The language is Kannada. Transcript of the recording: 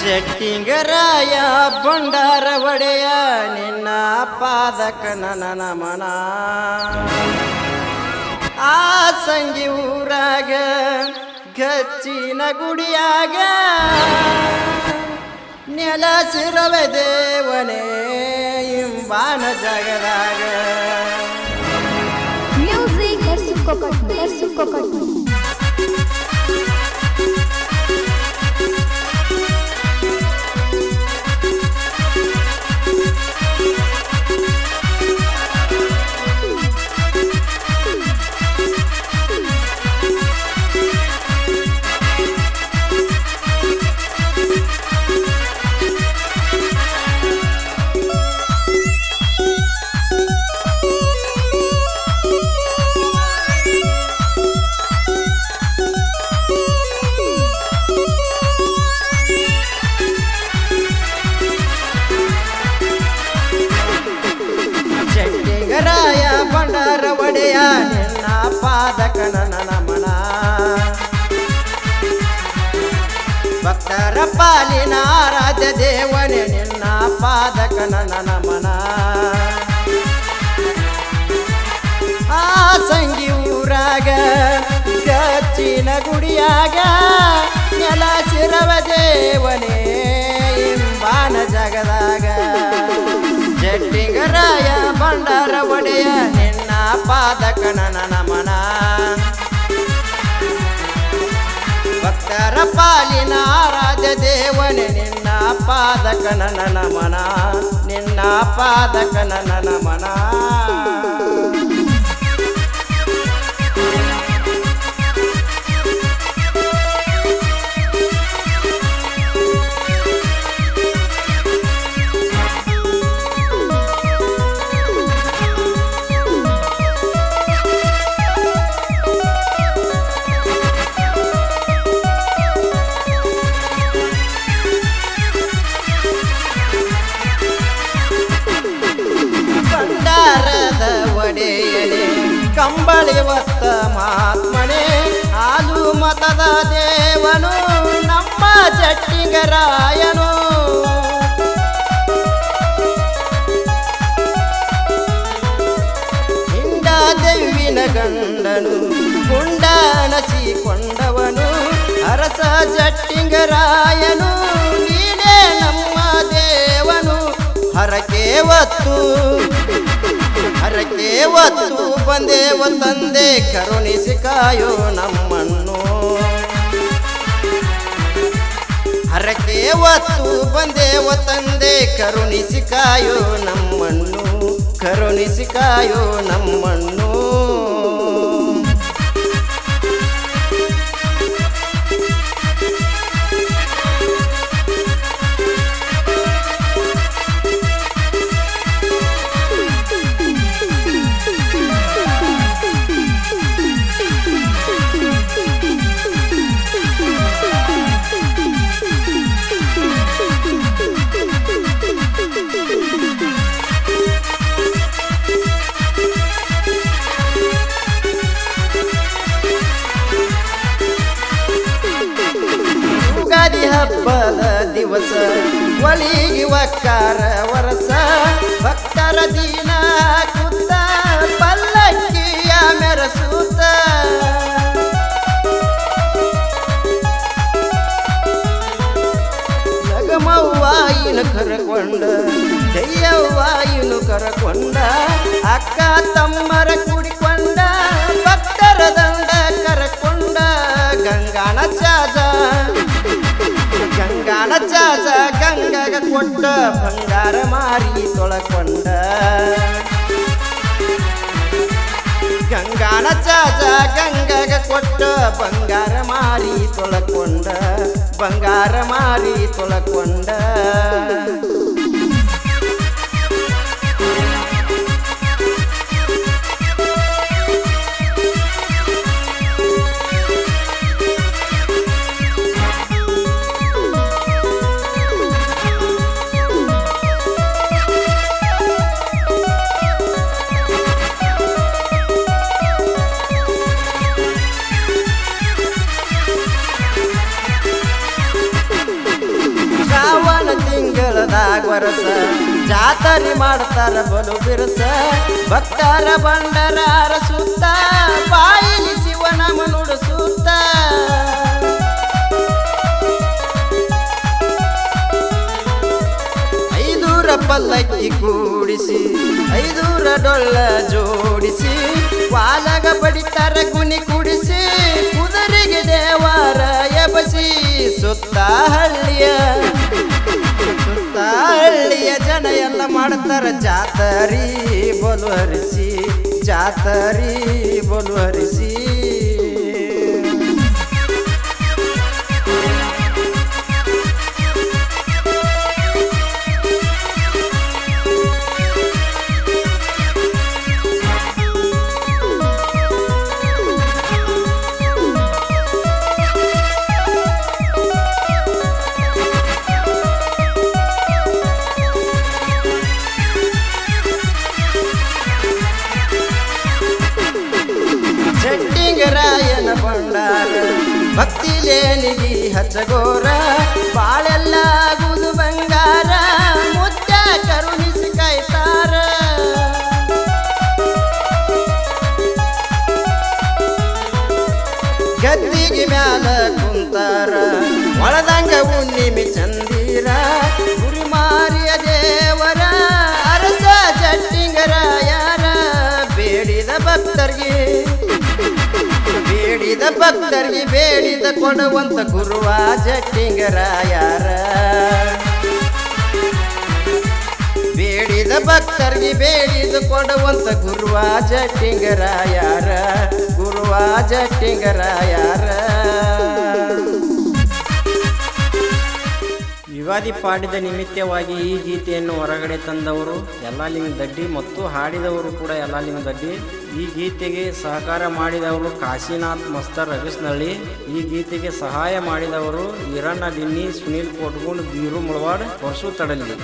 ಜಟ್ಟಿಂಗರಾಯ ಬಂಡಾರ ಒಡೆಯ ನಿನ್ನ ಪಾದಕ ನನ ನಮನ ಆ ಸಂಗಿ ಊರಾಗ, ಗಚ್ಚಿನ ಗುಡಿಯಾಗ ನೆಲಸಿರವೆ ದೇವನೇ ಇಂಬಾನ ಜಗದಾಗ. ನನ್ನ ನಮನ ಭಕ್ತರ ನಿನ್ನ ಪಾದಕ ನನ್ನ ನಮನ ಆ ಸಂಗಿ ಊರಾಗ ಗಚ್ಚಿನ ಗುಡಿಯಾಗ ನೆಲ ಶಿರವ ದೇವನೇ ಇಂಬಾನ ಜಗದಾಗ. ಜಟ್ಟಿಂಗರಾಯ ಬಂಡಾರ ಒಡೆಯ ನಿನ್ನ ಪಾದಕ ನನ್ನ ನಮನ ಪಾಲಿನ ರಾಜ ದೇವನೇ ನಿನ್ನ ಪಾದಕ ನನ ಮನ ನಿನ್ನ ಪಾದಕ ನನ ನಮನ. ಕಂಬಳಿ ಮಾತ್ಮನೆ, ಹಾಲು ಮತದ ದೇವನು, ನಮ್ಮ ಜಟ್ಟಿಗರಾಯನು. ಹಿಂಡ ದೇವಿನ ಗಂಡನು ಗುಂಡನಸಿಕೊಂಡವನು ಅರಸ ಜಟ್ಟಿಂಗರಾಯನು. ನೀನೇ ನಮ್ಮ ದೇವನು, ಹರಕೆ ಒತ್ತು ಒತ್ತು ಬಂದೇವ ತಂದೆ ಕರುಣಿಸಿ ನಮ್ಮನ್ನು. ಹರಕೆ ಒತ್ತು ಬಂದೇವ ತಂದೆ ಕರುಣಿಸಿ ನಮ್ಮನ್ನು ಕರುಣಿಸಿ ನಮ್ಮನ್ನು. ಹಬ್ಬದ ದಿವಸ ಒಲಿಗಿ ಒಕ್ಕಾರ ವರಸ ಭಕ್ತರ ದೀನ. ಕೊಟ್ಟ ಬಂಗಾರ ಮಾರಿ ತೊಳಕೊಂಡ. ಗಂಗಾನ ಚಾಜ ಗಂಗಗ ಕೊಟ್ಟ ಬಂಗಾರ ಮಾರಿ ತೊಳಕೊಂಡ ಬಂಗಾರ ಮಾರಿ ತೊಳಕೊಂಡ. ವರಸ ಜಾತರಿ ಮಾಡ್ತಾರ ಬಲು ಬಿರುಸ. ಭಕ್ತರ ಬಂಡರಾರ ಸುತ್ತ, ಬಾಯಿಲಿ ಶಿವನಮ ನುಡಿಸುತ್ತ ಐದೂರ ಪಲ್ಲಕ್ಕಿ ಕೂಡಿಸಿ, ಐದೂರ ಡೊಳ್ಳ ಜೋಡಿಸಿ ಪಾಲಗ ಬಡಿತಾರ ಗುನಿ ಕುಡಿಸಿ, ಕುದುರೆಗೆ ದೇವಾರ ಎಬಸಿ, ಸುತ್ತ ಹಳ್ಳಿಯ ಎಲ್ಲ ಮಾಡ್ತಾರ ಜಾತರಿ ಬಲು ಹರಿಸಿ ಜಾತರಿ ಬಂಡಾರ ಭಕ್ತಿ ಲೇನಿಗಿ ಹಚ್ಚಗೋರ, ಬಾಳೆಲ್ಲ ಗುದು ಬಂಗಾರ, ಮುದ್ದ ಕರುಣಿಸಿ ಕಾಯ್ತಾರ. ಗದ್ದಿಗೆ ಮ್ಯಾಲ ಕುಂತಾರ, ಒಳದಂಗ ಹುಣ್ಣಿಮೆ ಚಂದೀರ ಗುರುಮಾರಿಯ ದೇವರ, ಅರಸ ಜಟ್ಟಿಂಗರಾಯರ, ಬೇಡಿದ ಭಕ್ತರಿಗೆ ಬೇಡಿದ ಭಕ್ತರಿಗೆ ಬೇಡಿದ ಕೊಡುವಂತ ಗುರುವ ಜಟ್ಟಿಂಗರಾಯಾರ ಬೇಡಿದ ಭಕ್ತರಿಗೆ ಬೇಡಿದ ಕೊಡುವಂತ ಗುರುವ ಜಟ್ಟಿಂಗರಾಯಾರ ಗುರುವ ಜಟ್ಟಿಂಗರಾಯರ ಯುಗಾದಿ ಪಾಡಿದ ನಿಮಿತ್ತವಾಗಿ ಈ ಗೀತೆಯನ್ನು ಹೊರಗಡೆ ತಂದವರು, ಯಲ್ಲಾಲಿಂಗ ದಡ್ಡಿ ಮತ್ತು ಹಾಡಿದವರು ಕೂಡ ಯಲ್ಲಾಲಿಂಗ ದಡ್ಡಿ. ಈ ಗೀತೆಗೆ ಸಹಕಾರ ಮಾಡಿದವರು ಕಾಶಿನಾಥ್ ಮಸ್ತರ್ ರವಿಸ್ನಳ್ಳಿ. ಈ ಗೀತೆಗೆ ಸಹಾಯ ಮಾಡಿದವರು ಈರಣ್ಣ ದಿನ್ನಿ, ಸುನೀಲ್ ಕೋಟ್ಗುಂಡ್, ಬೀರು ಮುಳವಾಡ್ ಹೊರಸು ತಡಲಿ